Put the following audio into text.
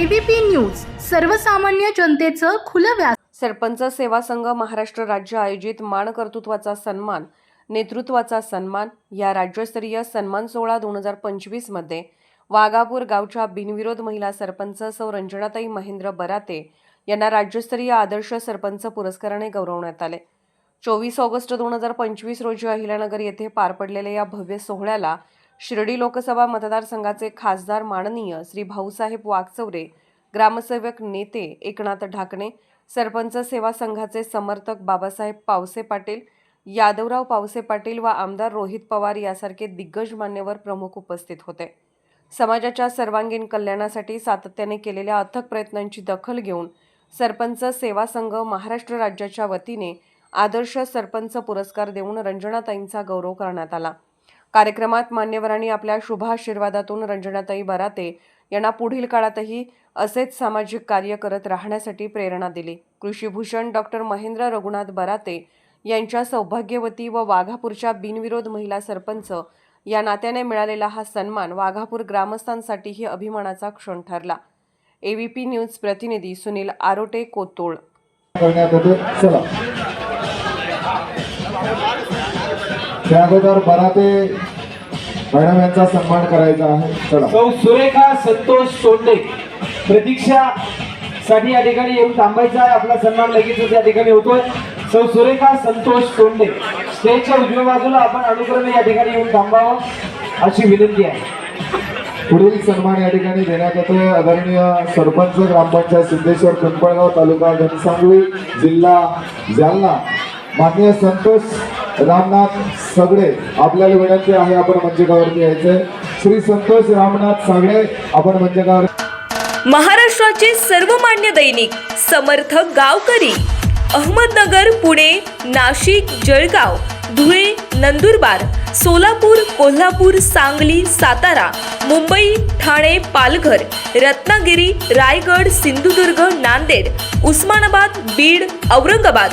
ABP news सर्वसामान्य जनतेचं खुलं व्यास सरपंच सेवा संघ महाराष्ट्र राज्य आयोजित मान कर्तृत्वाचा सन्मान नेतृत्वाचा सन्मान या राज्यस्तरीय सन्मान सोहळा दोन हजार पंचवीसमध्ये वाघापूर गावच्या बिनविरोध महिला सरपंच सौ रंजनाताई महेंद्र बराते यांना राज्यस्तरीय आदर्श सरपंच पुरस्काराने गौरवण्यात आले. चोवीस ऑगस्ट दोन हजार पंचवीस रोजी अहिल्यानगर येथे पार पडलेल्या या भव्य सोहळ्याला शिर्डी लोकसभा मतदारसंघाचे खासदार माननीय श्री भाऊसाहेब वागचौरे ग्रामसेवक नेते एकनाथ ढाकणे सरपंच सेवा संघाचे समर्थक बाबासाहेब पावसे पाटील यादवराव पावसे पाटील व आमदार रोहित पवार यासारखे दिग्गज मान्यवर प्रमुख उपस्थित होते. समाजाच्या सर्वांगीण कल्याणासाठी सातत्याने केलेल्या अथक प्रयत्नांची दखल घेऊन सरपंच सेवा संघ महाराष्ट्र राज्याच्या वतीने आदर्श सरपंच पुरस्कार देऊन रंजनाताईंचा गौरव करण्यात आला. कार्यक्रमात मान्यवरांनी आपल्या शुभाशीर्वादातून रंजनाताई बराते यांना पुढील काळातही असेच सामाजिक कार्य करत राहण्यासाठी प्रेरणा दिली. कृषीभूषण डॉक्टर महेंद्र रघुनाथ बराते यांच्या सौभाग्यवती व वाघापूरच्या बिनविरोध महिला सरपंच या नात्याने मिळालेला हा सन्मान वाघापूर ग्रामस्थांसाठीही अभिमानाचा क्षण ठरला. एबीपी न्यूज प्रतिनिधी सुनील आरोटे कोतोळ. त्या अगोदर बराते मॅडम यांचा सन्मान करायचा आहे. चला. सौ सुरेखा संतोष तोंडे प्रतीक्षा साठी या ठिकाणी येऊन थांबायचा आहे. आपला सन्मान लगेचच या ठिकाणी होतोय. सौ सुरेखा संतोष तोंडे स्टेजच्या उजव्या बाजूला आपण अनुक्रमे या ठिकाणी येऊन थांबावं अशी विनंती आहे. पुढील सन्मान या ठिकाणी देण्यात येतोय. आदरणीय सरपंच ग्रामपंचायत सिद्धेश्वर पिंपळगाव तालुका घनसांगवी जिल्हा जालना. माननीय संतोष रामनाथ सगळे आपल्याला विनंती आहे आपण मंचकावरती यायचंय. श्री संतोष रामनाथ सागळे आपण मंचकावर महाराष्ट्राचे सर्वमान्य दैनिक समर्थ गावकरी अहमदनगर पुणे नाशिक जळगाव धुळे नंदुरबार सोलापूर कोल्हापूर सांगली सातारा मुंबई ठाणे पालघर रत्नागिरी रायगड सिंधुदुर्ग नांदेड उस्मानाबाद बीड औरंगाबाद